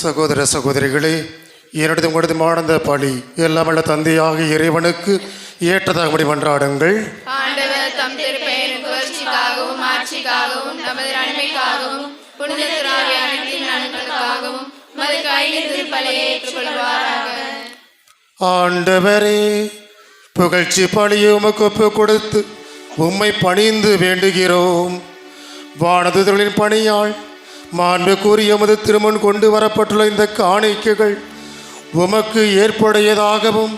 சகோதர சகோதரிகளே என்னிடம் உங்களது ஆனந்த பலி எல்லாமல்ல தந்தையாக இறைவனுக்கு ஏற்றதாகும்படி மன்றாடுங்கள். ஆண்டவர் புகழ்ச்சி பலியை உமக்கு ஒப்பு கொடுத்து உம்மை பணிந்து வேண்டுகிறோம். வானதுதர்களின் பணியாள் மாண்பு கூறிய எமது திருமண் கொண்டு வரப்பட்டுள்ள இந்த காணிக்கைகள் உமக்கு ஏற்புடையதாகவும்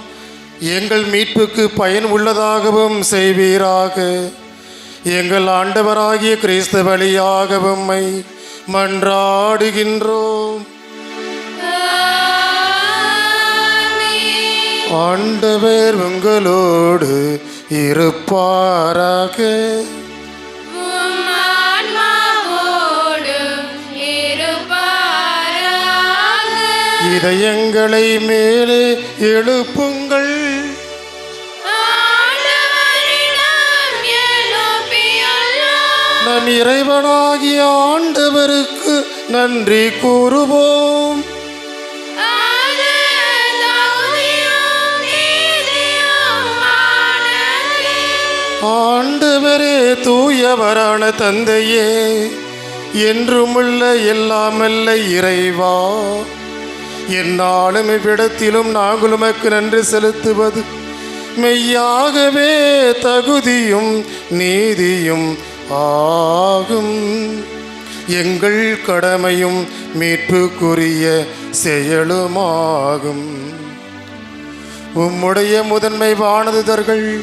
எங்கள் மீட்புக்கு பயன் உள்ளதாகவும் செய்வீராக. எங்கள் ஆண்டவராகிய கிறிஸ்து வழியாக உம்மை மன்றாடுகின்றோம். ஆண்டவர் உங்களோடு இருப்பாராக. இதயங்களை மேலே எழுப்புங்கள். நம் இறைவனாகிய ஆண்டவருக்கு நன்றி கூறுவோம். ஆண்டவரே தூயவரான தந்தையே என்றுமுள்ள எல்லாமல்ல இறைவா என்னாலும் இவ்விடத்திலும் நாங்கள் உமக்கு நன்றி செலுத்துவது. மெய்யாகவே தகுதியும் நீதியும் ஆகும். எங்கள் கடமையும் மீட்புக்குரிய செயலுமாகும். உம்முடைய முதன்மை வானதுதர்கள்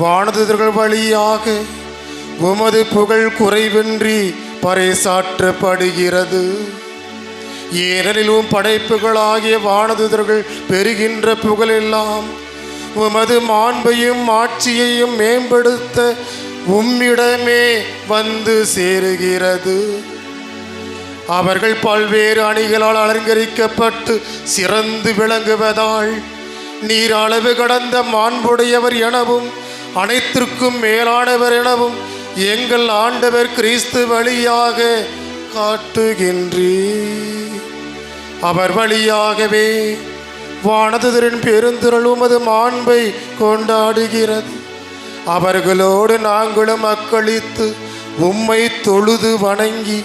வானதுதர்கள் வழியாக உமது புகழ் குறைவின்றி பறைசாற்றப்படுகிறது. ஏனெனிலும் படைப்புகளாகிய வானதுதர்கள் பெறுகின்ற புகழெல்லாம் உமது மாண்பையும் ஆட்சியையும் மேம்படுத்த உம்மிடமே வந்து சேருகிறது. அவர்கள் பல்வேறு அணிகளால் அலங்கரிக்கப்பட்டு சிறந்து விளங்குவதால் நீர் அளவு கடந்த மாண்புடையவர் எனவும் அனைத்திற்கும் மேலானவர் எனவும் எங்கள் ஆண்டவர் கிறிஸ்து வழியாக காட்டுகின்றீர். அவர் வழியாகவே வானதுதரின் பெருந்திரளும் அது மாண்பை கொண்டாடுகிறது. அவர்களோடு நாங்களும் அக்களித்து உம்மை தொழுது வணங்கி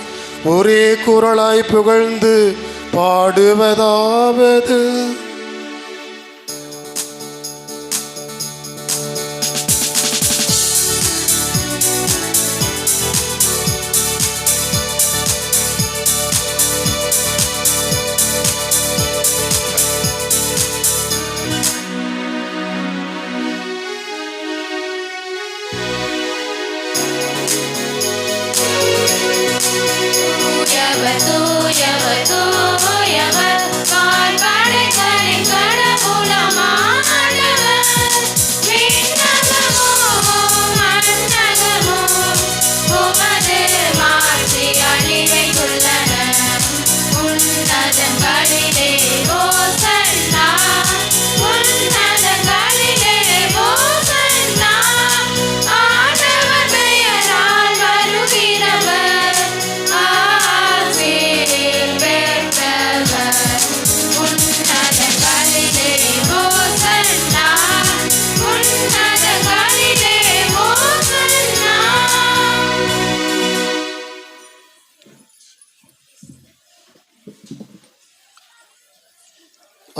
ஒரே குரலாய் புகழ்ந்து பாடுவதாவது. தூயவர்,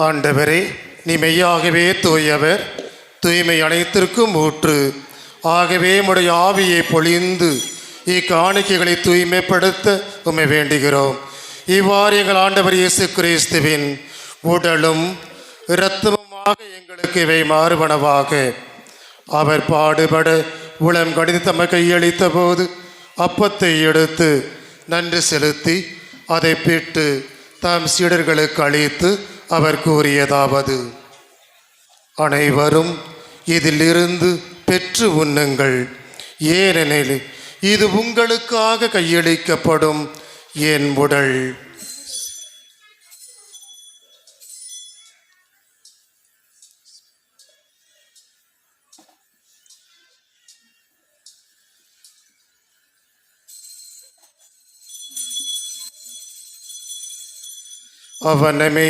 ஆண்டவரே நீ மெய்யாகவே தூயவர். தூய்மை அனைத்திற்கும் ஊற்று. ஆகவே உடைய ஆவியை பொழிந்து இக்காணிக்கைகளை தூய்மைப்படுத்த உண்மை வேண்டுகிறோம். இவ்வாறு எங்கள் ஆண்டவர் இயேசு கிறிஸ்துவின் உடலும் இரத்தமுமாக எங்களுக்கு இவை மாறுபனவாக. அவர் பாடுபட உளம் கடிந்து தம்மை கையளித்த போது அப்பத்தை எடுத்து நன்றி செலுத்தி அதை பிட்டு தம் சீடர்களுக்கு அளித்து அவர் கூறியதாவது அனைவரும் இதிலிருந்து பெற்று உண்ணுங்கள். ஏனெனில் இது உங்களுக்காக கையளிக்கப்படும் என் உடல். அவனமே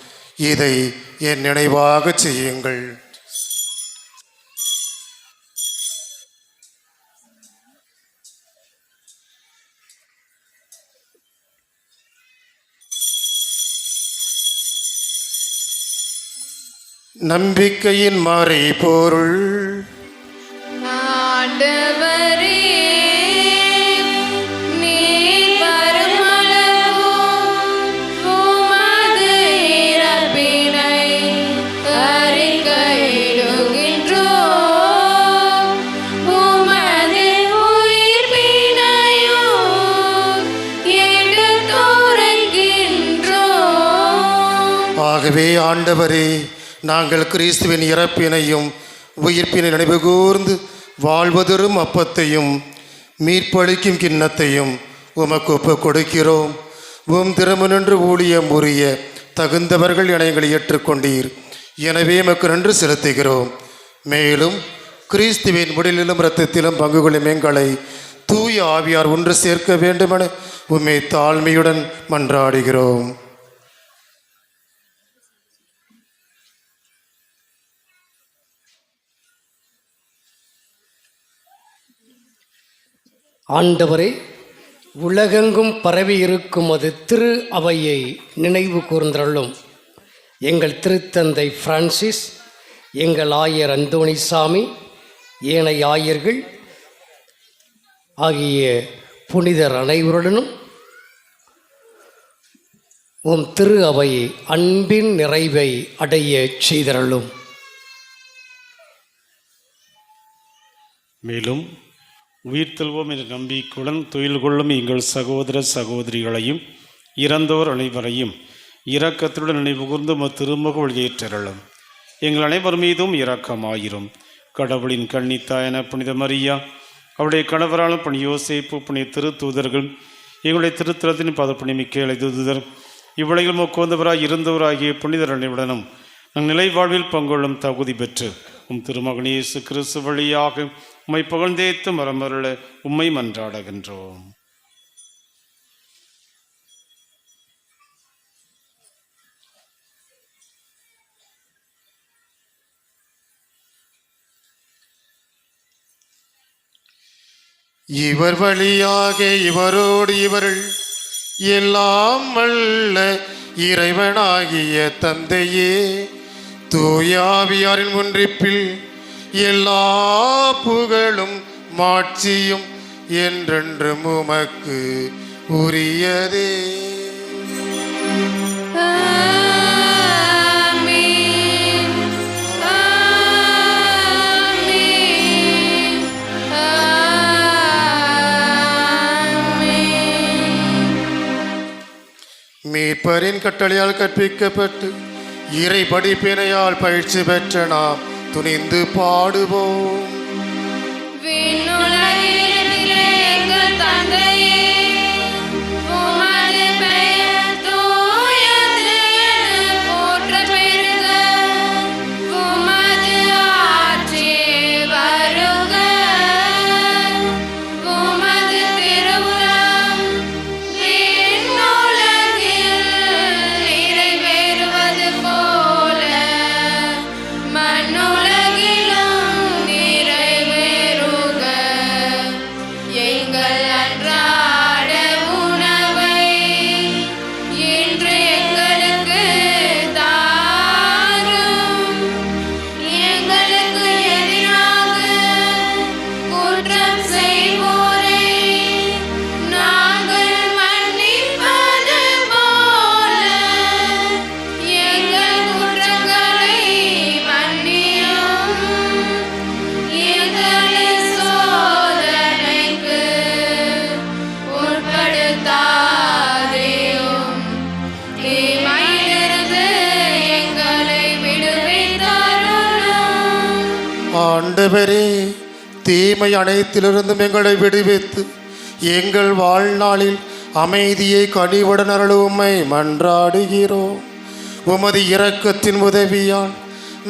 இதை என் நினைவாக செய்யுங்கள். நம்பிக்கையின் மாறை பொருள். ஆண்டவரே நாங்கள் கிறிஸ்துவின் இறப்பினையும் உயிர்ப்பினை நினைவு கூர்ந்து வாழ்வதரும் அப்பத்தையும் மீட்பளிக்கும் கிண்ணத்தையும் உமக்கு ஒப்பு கொடுக்கிறோம் உம் திருமணன்று ஊழியம் உரிய தகுந்தவர்கள் என எங்களை ஏற்றுக்கொண்டீர். எனவே எமக்கு நன்றி செலுத்துகிறோம். மேலும் கிறிஸ்துவின் உடலிலும் இரத்தத்திலும் பங்கு கொள்ளும் எங்களை தூய ஆவியார் ஒன்று சேர்க்க வேண்டுமென உம்மை தாழ்மையுடன் மன்றாடுகிறோம். ஆண்டவரே உலகெங்கும் பரவி இருக்கும் அது திரு அவையை நினைவு கூர்ந்தள்ளும் எங்கள் திருத்தந்தை பிரான்சிஸ் எங்கள் ஆயர் அந்தோணிசாமி ஏனைய ஆயர்கள் ஆகிய புனிதர் அனைவருடனும் உம் திரு அவை அன்பின் நிறைவை அடைய செய்தருளும். மேலும் உயிர்த்தெல்வோம் என்ற நம்பிக்கையுடன் தொழில் கொள்ளும் எங்கள் சகோதர சகோதரிகளையும் இறந்தோர் அனைவரையும் இரக்கத்துடன் நினைவுகூர்ந்து உமது திருமுக வழியேற்றருளும். எங்கள் அனைவர் மீதும் இரக்கமாயிரும். கடவுளின் கண்ணித்தாயன புனித மரியா அவருடைய கணவராலும் பணி யோசேப்பு புனித திருத்தூதர்கள் எங்களுடைய திருத்தலத்தின் பதப்பணி மிக்கேலை தூதர் இவ்வுலகில் மொக்குவந்தவராய் இருந்தவராகிய புனிதர் அனைவுடனும் நம் நிலை வாழ்வில் பங்கொள்ளும் தகுதி பெற்று உம் திருமகன் இயேசு கிறிஸ்து வழியாக உம்மை புகழ்ந்தேத்து மரமருள உம்மை மன்றாடுகின்றோம். இவர் வழியாக இவரோடு இவர்கள் எல்லாம் வல்ல இறைவனாகிய தந்தையே தூயாவியாரின் ஒன்றிப்பில் எல்லா புகழும் மாட்சியும் என்றென்றும் உமக்கு உரியதே. மீட்பரின் கட்டளையால் கற்பிக்கப்பட்டு இறை படிப்பினையால் பயிற்சி பெற்ற நாம் துணிந்து பாடுவோம். ஆண்டவரே தீமை அனைத்திலிருந்தும் எங்களை விடுவித்து எங்கள் வாழ்நாளில் அமைதியை கனிவுடன் அருளுமை மன்றாடுகிறோம். உமது இரக்கத்தின் உதவியால்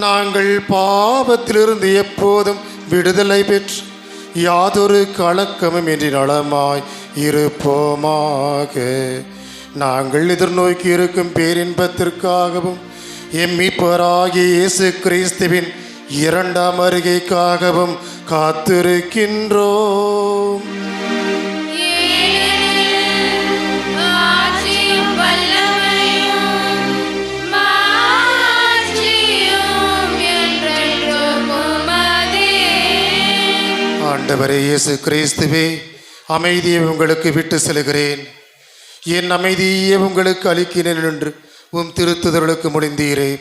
நாங்கள் பாவத்திலிருந்து எப்போதும் விடுதலை பெற்று யாதொரு கலக்கமும் இன்றி நலமாய் இருப்போமாக. நாங்கள் எதிர்நோக்கி இருக்கும் பேரின்பத்திற்காகவும் எம்மிப்பராகிய இயேசு கிறிஸ்துவின் இரண்டாம் வருகைக்காகவும் காத்திருக்கின்றோம். ஆண்டவரே இயேசு கிறிஸ்துவே அமைதியை உங்களுக்கு விட்டு செல்கிறேன். என் அமைதியை உங்களுக்கு அளிக்கிறேன் என்று உம் திருத்துதலுக்கு முடிந்தீரே.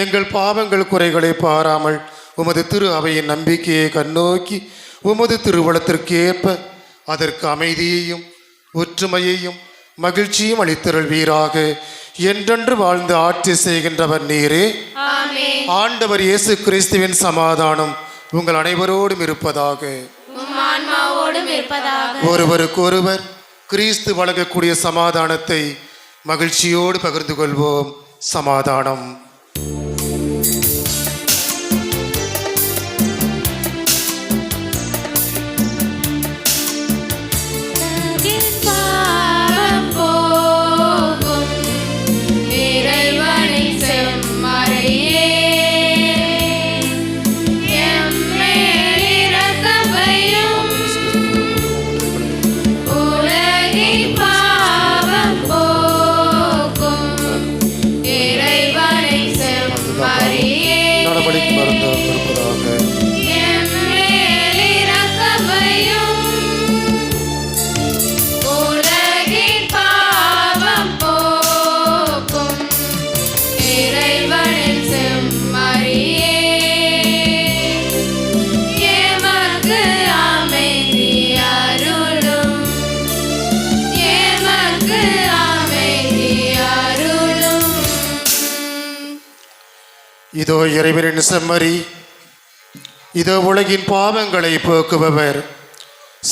எங்கள் பாவங்கள் குறைகளை பாராமல் உமது திரு அவையின் நம்பிக்கையை கண்ணோக்கி உமது திருவளத்திற்கேற்ப அதற்கு அமைதியையும் ஒற்றுமையையும் மகிழ்ச்சியும் அளித்தருள்வீராக. என்றென்று வாழ்ந்து ஆட்சி செய்கின்றவர் நீரே. ஆண்டவர் இயேசு கிறிஸ்துவின் சமாதானம் உங்கள் அனைவரோடும் இருப்பதாக. ஒருவருக்கொருவர் கிறிஸ்து வழங்கக்கூடிய சமாதானத்தை மகிழ்ச்சியோடு பகிர்ந்து கொள்வோம். சமாதானம். மருந்து இருப்பதாக இதோ இறைவனின் செம்மறி. இதோ உலகின் பாவங்களை போக்குபவர்.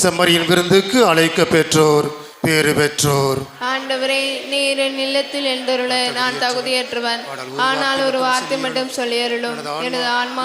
செம்மறியின் விருந்துக்கு அழைக்க பெற்றோர் பேறு பெற்றோர். ஆண்டவரே நீர் என் இல்லத்தில் எழுந்தருள நான் தகுதியற்றவன். ஆனால் ஒரு வார்த்தை மட்டும் சொல்லியருளும் எனது ஆன்மா